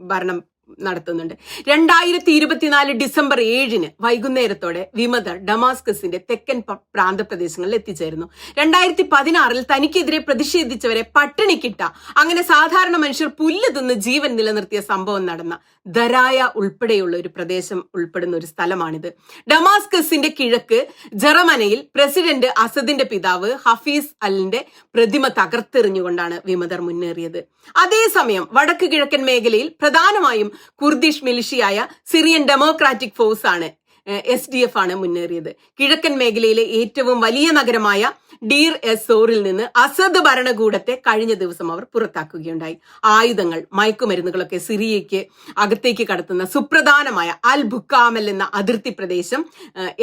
ഭരണം നടത്തുന്നുണ്ട്. രണ്ടായിരത്തി ഇരുപത്തിനാല് ഡിസംബർ ഏഴിന് വൈകുന്നേരത്തോടെ വിമത ഡമാസ്കസിന്റെ തെക്കൻ പ്രാന്തപ്രദേശങ്ങളിൽ എത്തിച്ചേരുന്നു. രണ്ടായിരത്തി പതിനാറിൽ തനിക്കെതിരെ പ്രതിഷേധിച്ചവരെ പട്ടിണിക്കിട്ട അങ്ങനെ സാധാരണ മനുഷ്യർ പുല്ല് തിന്ന് ജീവൻ നിലനിർത്തിയ സംഭവം നടന്ന ദരായ ഉൾപ്പെടെയുള്ള ഒരു പ്രദേശം ഉൾപ്പെടുന്ന ഒരു സ്ഥലമാണിത്. ഡമാസ്കസിന്റെ കിഴക്ക് ജർമനയിൽ പ്രസിഡന്റ് അസദിന്റെ പിതാവ് ഹഫീസ് അലിന്റെ പ്രതിമ തകർത്തെറിഞ്ഞുകൊണ്ടാണ് വിമതർ മുന്നേറിയത്. അതേസമയം വടക്ക് കിഴക്കൻ മേഖലയിൽ പ്രധാനമായും കുർദിഷ് മിലിഷിയായ സിറിയൻ ഡെമോക്രാറ്റിക് ഫോഴ്സ് ആണ് എസ് ഡി എഫ് ആണ് മുന്നേറിയത്. കിഴക്കൻ മേഖലയിലെ ഏറ്റവും വലിയ നഗരമായ ഡീർ എസ് സോറിൽ നിന്ന് അസദ് ഭരണകൂടത്തെ കഴിഞ്ഞ ദിവസം അവർ പുറത്താക്കുകയുണ്ടായി. ആയുധങ്ങൾ മയക്കുമരുന്നുകളൊക്കെ സിറിയയ്ക്ക് അകത്തേക്ക് കടത്തുന്ന സുപ്രധാനമായ അൽ ബുക്കാമൽ എന്ന അതിർത്തി പ്രദേശം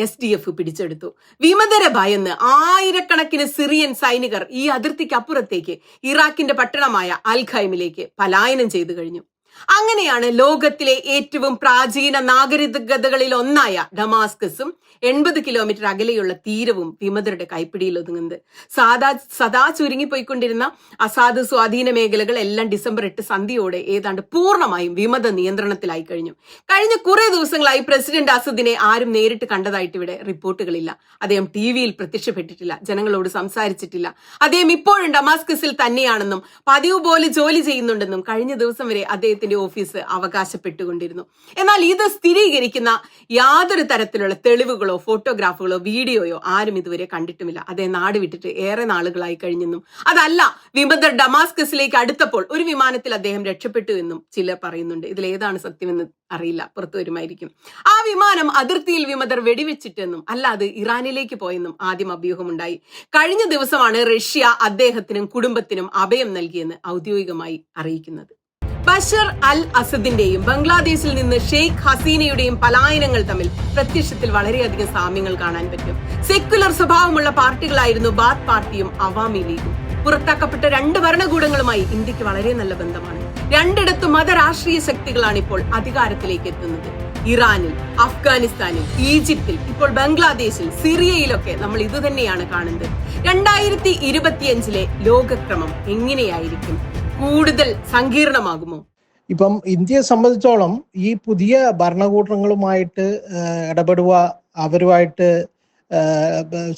എസ് ഡി എഫ് പിടിച്ചെടുത്തു. വിമതര ഭയന്ന് ആയിരക്കണക്കിന് സിറിയൻ സൈനികർ ഈ അതിർത്തിക്ക് അപ്പുറത്തേക്ക് ഇറാഖിന്റെ പട്ടണമായ അൽ ഖൈമിലേക്ക് പലായനം ചെയ്തു കഴിഞ്ഞു. അങ്ങനെയാണ് ലോകത്തിലെ ഏറ്റവും പ്രാചീന നാഗരികതകളിൽ ഒന്നായ ഡമാസ്കസും എൺപത് കിലോമീറ്റർ അകലെയുള്ള തീരവും വിമതരുടെ കൈപ്പിടിയിൽ ഒതുങ്ങുന്നത്. സാദാ സദാ ചുരുങ്ങിപ്പോയിക്കൊണ്ടിരുന്ന അസാധു സ്വാധീന മേഖലകൾ എല്ലാം ഡിസംബർ എട്ട് സന്ധ്യയോടെ ഏതാണ്ട് പൂർണമായും വിമത നിയന്ത്രണത്തിലായി കഴിഞ്ഞു. കഴിഞ്ഞ കുറെ ദിവസങ്ങളായി പ്രസിഡന്റ് അസദിനെ ആരും നേരിട്ട് കണ്ടതായിട്ട് ഇവിടെ റിപ്പോർട്ടുകളില്ല. അദ്ദേഹം ടി വിയിൽ പ്രത്യക്ഷപ്പെട്ടിട്ടില്ല ജനങ്ങളോട് സംസാരിച്ചിട്ടില്ല. അദ്ദേഹം ഇപ്പോഴും ഡമാസ്കസിൽ തന്നെയാണെന്നും പതിവ് പോലെ ജോലി ചെയ്യുന്നുണ്ടെന്നും കഴിഞ്ഞ ദിവസം വരെ അദ്ദേഹത്തിന്റെ ഓഫീസ് അവകാശപ്പെട്ടുകൊണ്ടിരുന്നു. എന്നാൽ ഇത് സ്ഥിരീകരിക്കുന്ന യാതൊരു തരത്തിലുള്ള തെളിവുകളോ ഫോട്ടോഗ്രാഫുകളോ വീഡിയോയോ ആരും ഇതുവരെ കണ്ടിട്ടുമില്ല. അദ്ദേഹം നാട് വിട്ടിട്ട് ഏറെ നാളുകളായി കഴിഞ്ഞെന്നും അതല്ല വിമതർ ഡമാസ്കസിലേക്ക് അടുത്തപ്പോൾ ഒരു വിമാനത്തിൽ അദ്ദേഹം രക്ഷപ്പെട്ടു എന്നും ചിലർ പറയുന്നുണ്ട്. ഇതിൽ ഏതാണ് സത്യമെന്ന് അറിയില്ല പുറത്തു വരുമായിരിക്കും. ആ വിമാനം അതിർത്തിയിൽ വിമതർ വെടിവെച്ചിട്ടെന്നും അല്ലാതെ ഇറാനിലേക്ക് പോയെന്നും ആദ്യം അഭ്യൂഹമുണ്ടായി. കഴിഞ്ഞ ദിവസമാണ് റഷ്യ അദ്ദേഹത്തിനും കുടുംബത്തിനും അഭയം നൽകിയെന്ന് ഔദ്യോഗികമായി അറിയിക്കുന്നത്. ബഷർ അൽ അസദിന്റെയും ബംഗ്ലാദേശിൽ നിന്ന് ഷെയ്ഖ് ഹസീനയുടെയും പലായനങ്ങൾ തമ്മിൽ പ്രത്യക്ഷത്തിൽ വളരെയധികം സാമ്യങ്ങൾ കാണാൻ പറ്റും. സെക്യുലർ സ്വഭാവമുള്ള പാർട്ടികളായിരുന്നു ബാത്ത് പാർട്ടിയും അവാമി ലീഗും. പുറത്താക്കപ്പെട്ട രണ്ട് ഭരണകൂടങ്ങളുമായി ഇന്ത്യയ്ക്ക് വളരെ നല്ല ബന്ധമാണ്. രണ്ടിടത്ത് മതരാഷ്ട്രീയ ശക്തികളാണ് ഇപ്പോൾ അധികാരത്തിലേക്ക് എത്തുന്നത്. ഇറാനിൽ അഫ്ഗാനിസ്ഥാനിൽ ഈജിപ്തിൽ ഇപ്പോൾ ബംഗ്ലാദേശിൽ സിറിയയിലൊക്കെ നമ്മൾ ഇതുതന്നെയാണ് കാണുന്നത്. രണ്ടായിരത്തി ഇരുപത്തിയഞ്ചിലെ ലോകക്രമം എങ്ങനെയായിരിക്കും? കൂടുതൽ സങ്കീർണമാകുമോ? ഇപ്പം ഇന്ത്യയെ സംബന്ധിച്ചോളം ഈ പുതിയ ഭരണകൂടങ്ങളുമായിട്ട് ഇടപെടുക അവരുമായിട്ട്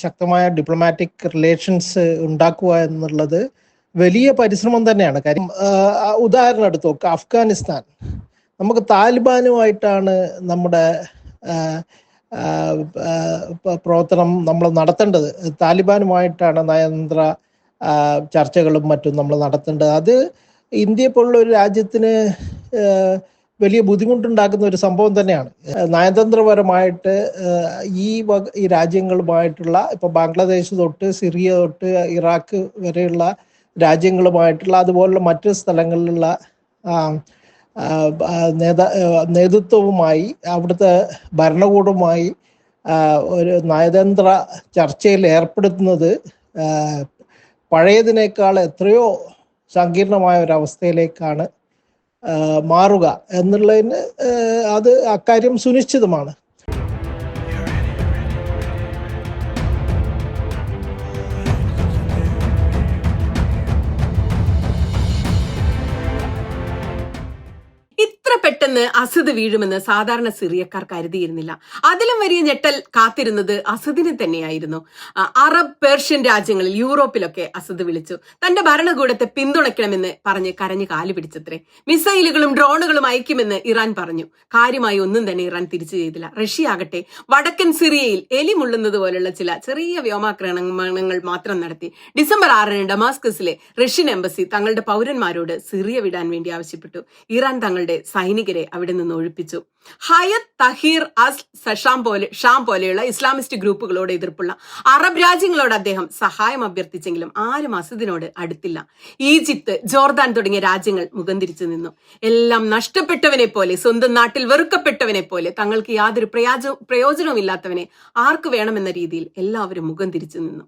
ശക്തമായ ഡിപ്ലോമാറ്റിക് റിലേഷൻസ് ഉണ്ടാക്കുക എന്നുള്ളത് വലിയ പരിശ്രമം തന്നെയാണ്. കാര്യം ഉദാഹരണം എടുത്തു നോക്കുക അഫ്ഗാനിസ്ഥാൻ. നമുക്ക് താലിബാനുമായിട്ടാണ് നമ്മുടെ പ്രവർത്തനം നമ്മൾ നടത്തേണ്ടത്. താലിബാനുമായിട്ടാണ് നയതന്ത്ര ചർച്ചകളും മറ്റും നമ്മൾ നടത്തേണ്ടത് അത് ഇന്ത്യയെ പോലുള്ള ഒരു രാജ്യത്തിന് വലിയ ബുദ്ധിമുട്ടുണ്ടാക്കുന്ന ഒരു സംഭവം തന്നെയാണ്. നയതന്ത്രപരമായിട്ട് ഈ ഈ രാജ്യങ്ങളുമായിട്ടുള്ള ഇപ്പൊ ബംഗ്ലാദേശ് തൊട്ട് സിറിയ തൊട്ട് ഇറാഖ് വരെയുള്ള രാജ്യങ്ങളുമായിട്ടുള്ള അതുപോലുള്ള മറ്റ് സ്ഥലങ്ങളിലുള്ള നേതാ നേതൃത്വവുമായി അവിടുത്തെ ഭരണകൂടവുമായി ഒരു നയതന്ത്ര ചർച്ചയിൽ ഏർപ്പെടുത്തുന്നത് പഴയതിനേക്കാൾ എത്രയോ സങ്കീർണമായ ഒരവസ്ഥയിലേക്കാണ് മാറുക എന്നുള്ളതിന് അത് അക്കാര്യം സുനിശ്ചിതമാണ്. പെട്ടെന്ന് അസദ് വീഴുമെന്ന് സാധാരണ സിറിയക്കാർ കരുതിയിരുന്നില്ല. അതിലും വലിയ ഞെട്ടൽ കാത്തിരുന്നത് അസദിനെ തന്നെയായിരുന്നു. അറബ് പേർഷ്യൻ രാജ്യങ്ങളിൽ യൂറോപ്പിലൊക്കെ അസദ് വിളിച്ചു. തന്റെ ഭരണകൂടത്തെ പിന്തുണയ്ക്കണമെന്ന് പറഞ്ഞ് കരഞ്ഞു കാലു പിടിച്ചത്രേ. മിസൈലുകളും ഡ്രോണുകളും അയക്കുമെന്ന് ഇറാൻ പറഞ്ഞു. കാര്യമായി ഒന്നും തന്നെ ഇറാൻ തിരിച്ചു ചെയ്തില്ല. റഷ്യ ആകട്ടെ വടക്കൻ സിറിയയിൽ എലി മുള്ളുന്നത് പോലുള്ള ചില ചെറിയ വ്യോമാക്രമണങ്ങൾ മാത്രം നടത്തി. ഡിസംബർ ആറിന് ഡമാസ്കസിലെ റഷ്യൻ എംബസി തങ്ങളുടെ പൗരന്മാരോട് സിറിയ വിടാൻ വേണ്ടി ആവശ്യപ്പെട്ടു. ഇറാൻ തങ്ങളുടെ സൈനികരെ അവിടെ നിന്ന് ഒഴിപ്പിച്ചു. ഹയത് തഹീർ അസ് സഷാം പോലെ ഷാം പോലെയുള്ള ഇസ്ലാമിസ്റ്റ് ഗ്രൂപ്പുകളോട് എതിർപ്പുള്ള അറബ് രാജ്യങ്ങളോട് അദ്ദേഹം സഹായം അഭ്യർത്ഥിച്ചെങ്കിലും ആരും അസദിനോട് അടുത്തില്ല. ഈജിപ്ത് ജോർദാൻ തുടങ്ങിയ രാജ്യങ്ങൾ മുഖം തിരിച്ചു നിന്നു. എല്ലാം നഷ്ടപ്പെട്ടവനെ പോലെ സ്വന്തം നാട്ടിൽ വെറുക്കപ്പെട്ടവനെ പോലെ തങ്ങൾക്ക് യാതൊരു പ്രയാജ പ്രയോജനവുമില്ലാത്തവനെ ആർക്ക് വേണമെന്ന രീതിയിൽ എല്ലാവരും മുഖം തിരിച്ചു നിന്നു.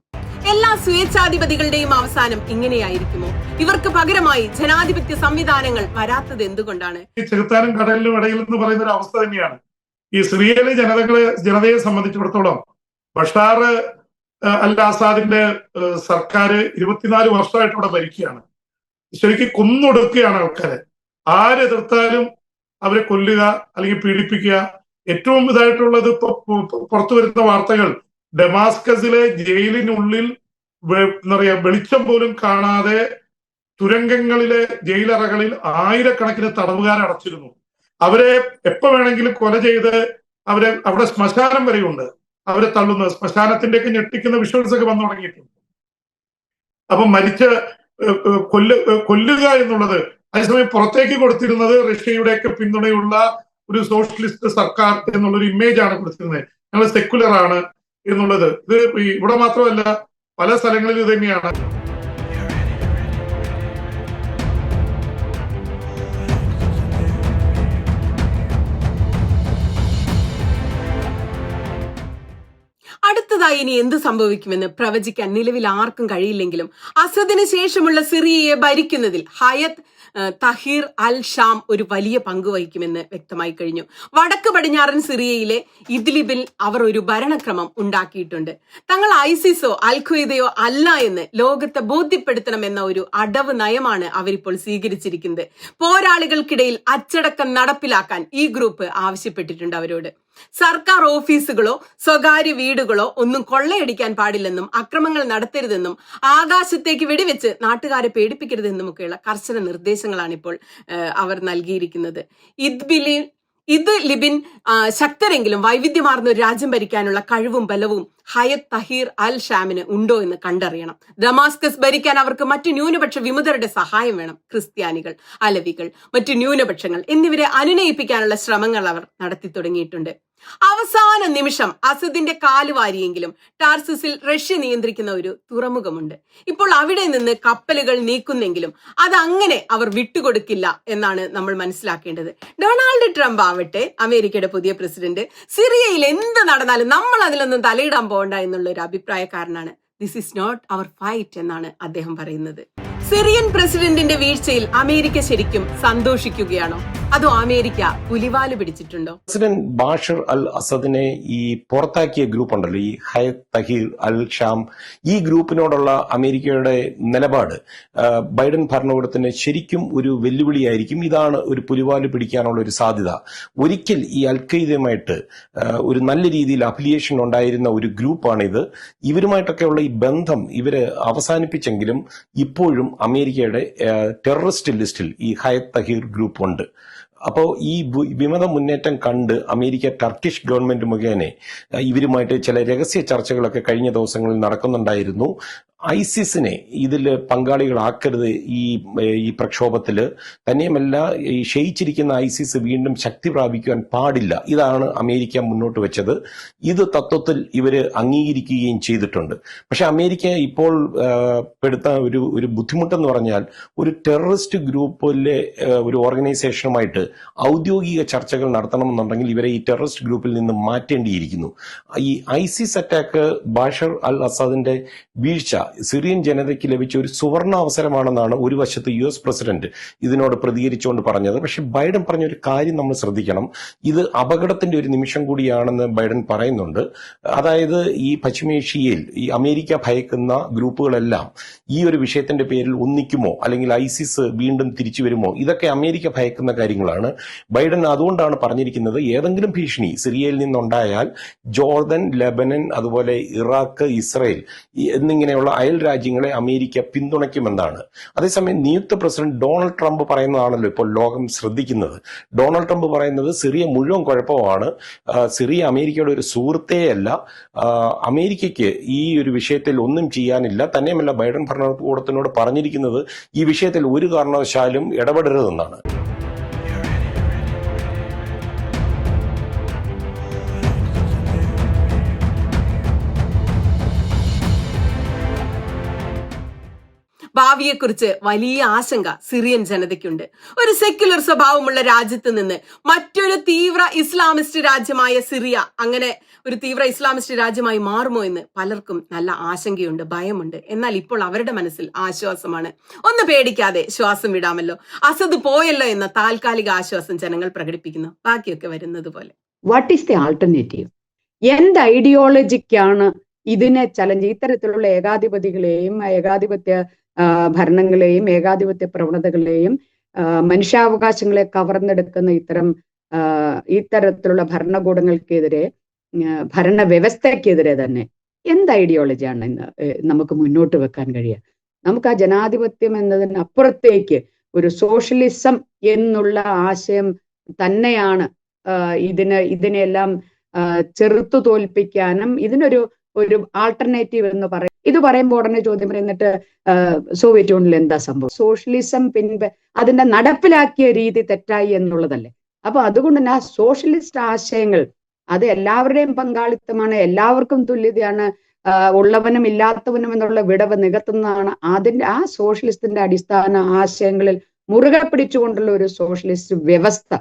എല്ലാ സ്വേച്ഛാധിപതികളുടെയും അവസാനം ഇങ്ങനെയായിരിക്കുമോ? ഇവർക്ക് പകരമായി ജനാധിപത്യ സംവിധാനങ്ങൾ വരാത്തത് എന്തുകൊണ്ടാണ്? ഈ ചെറുത്താനും കടലിലും ഇടയിൽ എന്ന് പറയുന്ന ഒരു അവസ്ഥ തന്നെയാണ്. ഈ സിറിയയിലെ ജനതകളെ ജനതയെ സംബന്ധിച്ചിടത്തോളം ബഷാർ അൽ ആസാദിന്റെ സർക്കാർ ഇരുപത്തിനാല് വർഷമായിട്ട് ഇവിടെ ഭരിക്കുകയാണ്. ശരിക്കും കൊന്നൊടുക്കുകയാണ് ആൾക്കാരെ. ആരെതിർത്താലും അവരെ കൊല്ലുക അല്ലെങ്കിൽ പീഡിപ്പിക്കുക. ഏറ്റവും ഇതായിട്ടുള്ളത് ഇപ്പൊ പുറത്തു വരുന്ന വാർത്തകൾ ഡെമാസ്കസിലെ ജയിലിനുള്ളിൽ എന്താ പറയാ വെളിച്ചം പോലും കാണാതെ തുരങ്കങ്ങളിലെ ജയിലറകളിൽ ആയിരക്കണക്കിന് തടവുകാരെ അടച്ചിരുന്നു അവരെ എപ്പോ വേണമെങ്കിലും കൊല ചെയ്ത് അവരെ അവിടെ ശ്മശാനം വരെയുണ്ട്. അവരെ തള്ളുന്നത് ശ്മശാനത്തിന്റെ ഒക്കെ ഞെട്ടിക്കുന്ന വിഷ്വൽസ് ഒക്കെ വന്നു തുടങ്ങിയിട്ടുണ്ട്. അപ്പൊ മരിച്ച കൊല്ല് കൊല്ലുക എന്നുള്ളത് അതേസമയം പുറത്തേക്ക് കൊടുത്തിരുന്നത് റഷ്യയുടെയൊക്കെ പിന്തുണയുള്ള ഒരു സോഷ്യലിസ്റ്റ് സർക്കാർ എന്നുള്ളൊരു ഇമേജ് ആണ് കൊടുത്തിരുന്നത്. ഞങ്ങൾ സെക്കുലർ ആണ് എന്നുള്ളത്. ഇത് ഇവിടെ മാത്രമല്ല പല സ്ഥലങ്ങളിലും ഇത് തന്നെയാണ്. അടുത്തതായി ഇനി എന്ത് സംഭവിക്കുമെന്ന് പ്രവചിക്കാൻ നിലവിൽ ആർക്കും കഴിയില്ലെങ്കിലും അസദിന് ശേഷമുള്ള സിറിയയെ ഭരിക്കുന്നതിൽ ഹയത് തഹീർ അൽ ഷാം ഒരു വലിയ പങ്ക് വഹിക്കുമെന്ന് വ്യക്തമായി കഴിഞ്ഞു. വടക്ക് പടിഞ്ഞാറൻ സിറിയയിലെ ഇദ്ലിബിൽ അവർ ഒരു ഭരണക്രമം ഉണ്ടാക്കിയിട്ടുണ്ട്. തങ്ങൾ ഐസിസോ അൽ അല്ല എന്ന് ലോകത്തെ ബോധ്യപ്പെടുത്തണമെന്ന ഒരു അടവ് നയമാണ് അവരിപ്പോൾ സ്വീകരിച്ചിരിക്കുന്നത്. പോരാളികൾക്കിടയിൽ അച്ചടക്കം നടപ്പിലാക്കാൻ ഈ ഗ്രൂപ്പ് ആവശ്യപ്പെട്ടിട്ടുണ്ട് അവരോട്. സർക്കാർ ഓഫീസുകളോ സ്വകാര്യ വീടുകളോ ഒന്നും കൊള്ളയടിക്കാൻ പാടില്ലെന്നും അക്രമങ്ങൾ നടത്തരുതെന്നും ആകാശത്തേക്ക് വെടിവെച്ച് നാട്ടുകാരെ പേടിപ്പിക്കരുതെന്നും ഒക്കെയുള്ള കർശന നിർദ്ദേശങ്ങളാണ് ഇപ്പോൾ അവർ നൽകിയിരിക്കുന്നത്. ഇദ്ബിലി ഇത് ലിബിൻ ശക്തരെങ്കിലും വൈവിധ്യമാർന്ന ഒരു രാജ്യം ഭരിക്കാനുള്ള കഴിവും ബലവും ഹയത്ത് തഹീർ അൽ ഷാമിന് ഉണ്ടോ എന്ന് കണ്ടറിയണം. ഡമാസ്കസ് ഭരിക്കാൻ അവർക്ക് മറ്റു ന്യൂനപക്ഷ വിമതരുടെ സഹായം വേണം. ക്രിസ്ത്യാനികൾ അലവികൾ മറ്റു ന്യൂനപക്ഷങ്ങൾ എന്നിവരെ അനുനയിപ്പിക്കാനുള്ള ശ്രമങ്ങൾ അവർ നടത്തി തുടങ്ങിയിട്ടുണ്ട്. അവസാന നിമിഷം അസദിന്റെ കാലുവാരിയെങ്കിലും ടാർസിസിൽ റഷ്യ നിയന്ത്രിക്കുന്ന ഒരു തുറമുഖമുണ്ട്. ഇപ്പോൾ അവിടെ നിന്ന് കപ്പലുകൾ നീക്കുന്നെങ്കിലും അത് അങ്ങനെ അവർ വിട്ടുകൊടുക്കില്ല എന്നാണ് നമ്മൾ മനസ്സിലാക്കേണ്ടത്. ഡൊണാൾഡ് ട്രംപ് ആവട്ടെ അമേരിക്കയുടെ പുതിയ പ്രസിഡന്റ് സിറിയയിൽ എന്ത് നടന്നാലും നമ്മൾ അതിലൊന്നും തലയിടാൻ പോകണ്ട എന്നുള്ള ഒരു അഭിപ്രായക്കാരനാണ് this is not our fight എന്നാണ് അദ്ദേഹം പറയുന്നത്. സിറിയൻ പ്രസിഡന്റിന്റെ വീഴ്ചയിൽ അമേരിക്ക ശരിക്കും സന്തോഷിക്കുകയാണോ? അതോ അമേരിക്ക പുലിവാൽ പിടിച്ചിട്ടുണ്ടോ? പ്രസിഡന്റ് ബാഷർ അൽ അസദിനെ ഈ പുറത്താക്കിയ ഗ്രൂപ്പ് ഉണ്ടല്ലോ ഈ ഹയ തഹീർ അൽ ഷാം. ഈ ഗ്രൂപ്പിനോടുള്ള അമേരിക്കയുടെ നിലപാട് ബൈഡൻ ഭരണകൂടത്തിന് ശരിക്കും ഒരു വെല്ലുവിളിയായിരിക്കും. ഇതാണ് ഒരു പുലിവാൽ പിടിക്കാനുള്ള ഒരു സാധ്യത. ഒരിക്കൽ ഈ അൽ ഖയ്ദയുമായിട്ട് ഒരു നല്ല രീതിയിൽ അഫിലിയേഷൻ ഉണ്ടായിരുന്ന ഒരു ഗ്രൂപ്പാണിത്. ഇവരുമായിട്ടൊക്കെയുള്ള ഈ ബന്ധം ഇവർ അവസാനിപ്പിച്ചെങ്കിലും ഇപ്പോഴും അമേരിക്കയുടെ ടെററിസ്റ്റ് ലിസ്റ്റിൽ ഈ ഹയത്ത് തഹീർ ഗ്രൂപ്പ് ഉണ്ട്. അപ്പോൾ ഈ വിമത മുന്നേറ്റം കണ്ട് അമേരിക്ക ടർക്കിഷ് ഗവൺമെന്റ് മുഖേന ഇവരുമായിട്ട് ചില രഹസ്യ ചർച്ചകളൊക്കെ കഴിഞ്ഞ ദിവസങ്ങളിൽ നടക്കുന്നുണ്ടായിരുന്നു. ഐസിസിനെ ഇതിൽ പങ്കാളികളാക്കരുത് ഈ ഈ പ്രക്ഷോഭത്തിൽ തന്നെയുമല്ല ഈ ക്ഷയിച്ചിരിക്കുന്ന ഐസിസ് വീണ്ടും ശക്തി പ്രാപിക്കുവാൻ പാടില്ല. ഇതാണ് അമേരിക്ക മുന്നോട്ട് വെച്ചത്. ഇത് തത്വത്തിൽ ഇവർ അംഗീകരിക്കുകയും ചെയ്തിട്ടുണ്ട്. പക്ഷെ അമേരിക്ക ഇപ്പോൾ പെടുത്ത ഒരു ഒരു ബുദ്ധിമുട്ടെന്ന് പറഞ്ഞാൽ ഒരു ടെററിസ്റ്റ് ഗ്രൂപ്പിലെ ഒരു ഓർഗനൈസേഷനുമായിട്ട് ഔദ്യോഗിക ചർച്ചകൾ നടത്തണമെന്നുണ്ടെങ്കിൽ ഇവരെ ഈ ടെററിസ്റ്റ് ഗ്രൂപ്പിൽ നിന്ന് മാറ്റേണ്ടിയിരിക്കുന്നു. ഈ ഐസിസ് അറ്റാക്ക് ബാഷർ അൽ അസാദിന്റെ വീഴ്ച സിറിയൻ ജനതയ്ക്ക് ലഭിച്ച ഒരു സുവർണ അവസരമാണെന്നാണ് ഒരു വശത്ത് യു എസ് പ്രസിഡന്റ് ഇതിനോട് പ്രതികരിച്ചുകൊണ്ട് പറഞ്ഞത്. പക്ഷെ ബൈഡൻ പറഞ്ഞ ഒരു കാര്യം നമ്മൾ ശ്രദ്ധിക്കണം. ഇത് അപകടത്തിന്റെ ഒരു നിമിഷം കൂടിയാണെന്ന് ബൈഡൻ പറയുന്നുണ്ട്. അതായത് ഈ പശ്ചിമേഷ്യയിൽ ഈ അമേരിക്ക ഭയക്കുന്ന ഗ്രൂപ്പുകളെല്ലാം ഈ ഒരു വിഷയത്തിന്റെ പേരിൽ ഒന്നിക്കുമോ? അല്ലെങ്കിൽ ഐസിസ് വീണ്ടും തിരിച്ചു വരുമോ? ഇതൊക്കെ അമേരിക്ക ഭയക്കുന്ന കാര്യങ്ങളാണ്. ബൈഡൻ അതുകൊണ്ടാണ് പറഞ്ഞിരിക്കുന്നത് ഏതെങ്കിലും ഭീഷണി സിറിയയിൽ നിന്നുണ്ടായാൽ ജോർദൻ ലെബനൻ അതുപോലെ ഇറാഖ് ഇസ്രയേൽ എന്നിങ്ങനെയുള്ള അയൽ രാജ്യങ്ങളെ അമേരിക്ക പിന്തുണയ്ക്കുമെന്നാണ്. അതേസമയം നിയുക്ത പ്രസിഡന്റ് ഡൊണാൾഡ് ട്രംപ് പറയുന്നതാണല്ലോ ഇപ്പോൾ ലോകം ശ്രദ്ധിക്കുന്നത്. ഡൊണാൾഡ് ട്രംപ് പറയുന്നത് സിറിയ മുഴുവൻ കുഴപ്പമാണ്. സിറിയ അമേരിക്കയുടെ ഒരു സുഹൃത്തേയല്ല. അമേരിക്കയ്ക്ക് ഈ ഒരു വിഷയത്തിൽ ഒന്നും ചെയ്യാനില്ല. തന്നെയുമല്ല ബൈഡൻ ഭരണകൂടത്തിനോട് പറഞ്ഞിരിക്കുന്നത് ഈ വിഷയത്തിൽ ഒരു കാരണവശാലും ഇടപെടരുതെന്നാണ്. ഭാവിയെക്കുറിച്ച് വലിയ ആശങ്ക സിറിയൻ ജനതയ്ക്കുണ്ട്. ഒരു സെക്യുലർ സ്വഭാവമുള്ള രാജ്യത്ത് നിന്ന് മറ്റൊരു തീവ്ര ഇസ്ലാമിസ്റ്റ് രാജ്യമായ സിറിയ അങ്ങനെ ഒരു തീവ്ര ഇസ്ലാമിസ്റ്റ് രാജ്യമായി മാറുമോ എന്ന് പലർക്കും നല്ല ആശങ്കയുണ്ട് ഭയമുണ്ട്. എന്നാൽ ഇപ്പോൾ അവരുടെ മനസ്സിൽ ആശ്വാസമാണ്. ഒന്ന് പേടിക്കാതെ ശ്വാസം വിടാമല്ലോ. അസദ് പോയല്ലോ എന്ന താൽക്കാലിക ആശ്വാസം ജനങ്ങൾ പ്രകടിപ്പിക്കുന്നു. ബാക്കിയൊക്കെ വരുന്നത് പോലെ. വാട്ട് ഈസ് ദി ആൾട്ടർനേറ്റീവ് എന്ത് ഐഡിയോളജിക്കാണ് ഇതിനെ ചലഞ്ച് ഇത്തരത്തിലുള്ള ഏകാധിപതികളെയും ഏകാധിപത്യ ഭരണങ്ങളെയും ഏകാധിപത്യ പ്രവണതകളെയും മനുഷ്യാവകാശങ്ങളെ കവർന്നെടുക്കുന്ന ഇത്തരം ഇത്തരത്തിലുള്ള ഭരണകൂടങ്ങൾക്കെതിരെ ഭരണ വ്യവസ്ഥയ്ക്കെതിരെ തന്നെ എന്ത് ഐഡിയോളജിയാണ് ഇന്ന് നമുക്ക് മുന്നോട്ട് വെക്കാൻ കഴിയുക? നമുക്ക് ആ ജനാധിപത്യം എന്നതിനപ്പുറത്തേക്ക് ഒരു സോഷ്യലിസം എന്നുള്ള ആശയം തന്നെയാണ് ഇതിന് ഇതിനെല്ലാം ചെറുത്തു തോൽപ്പിക്കാനും ഇതിനൊരു ഒരു ആൾട്ടർനേറ്റീവ് എന്ന് പറയും ഇത് പറയുമ്പോൾ ഉടനെ ചോദ്യം പറയുന്നിട്ട് ആ, സോവിയറ്റ് യൂണിയനിൽ എന്താ സംഭവം? സോഷ്യലിസം പിൻപ അതിന്റെ നടപ്പിലാക്കിയ രീതി തെറ്റായി എന്നുള്ളതല്ലേ? അപ്പൊ അതുകൊണ്ട് തന്നെ ആ സോഷ്യലിസ്റ്റ് ആശയങ്ങൾ അത് എല്ലാവരുടെയും പങ്കാളിത്തമാണ് എല്ലാവർക്കും തുല്യതയാണ് ഉള്ളവനും ഇല്ലാത്തവനും എന്നുള്ള വിടവ് നികത്തുന്നതാണ്. അതിന്റെ ആ സോഷ്യലിസ്റ്റിന്റെ അടിസ്ഥാന ആശയങ്ങളിൽ മുറുകെ പിടിച്ചുകൊണ്ടുള്ള ഒരു സോഷ്യലിസ്റ്റ് വ്യവസ്ഥ.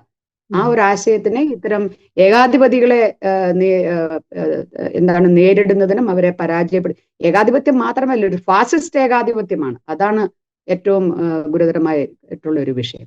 ആ ഒരു ആശയത്തിനെ ഇത്തരം ഏകാധിപതികളെ എന്താണ് നേരിടുന്നതിനും അവരെ പരാജയപ്പെടും ഏകാധിപത്യം മാത്രമല്ല ഒരു ഫാസിസ്റ്റ് ഏകാധിപത്യമാണ്. അതാണ് ഏറ്റവും ഗുരുതരമായിട്ടുള്ള ഒരു വിഷയം.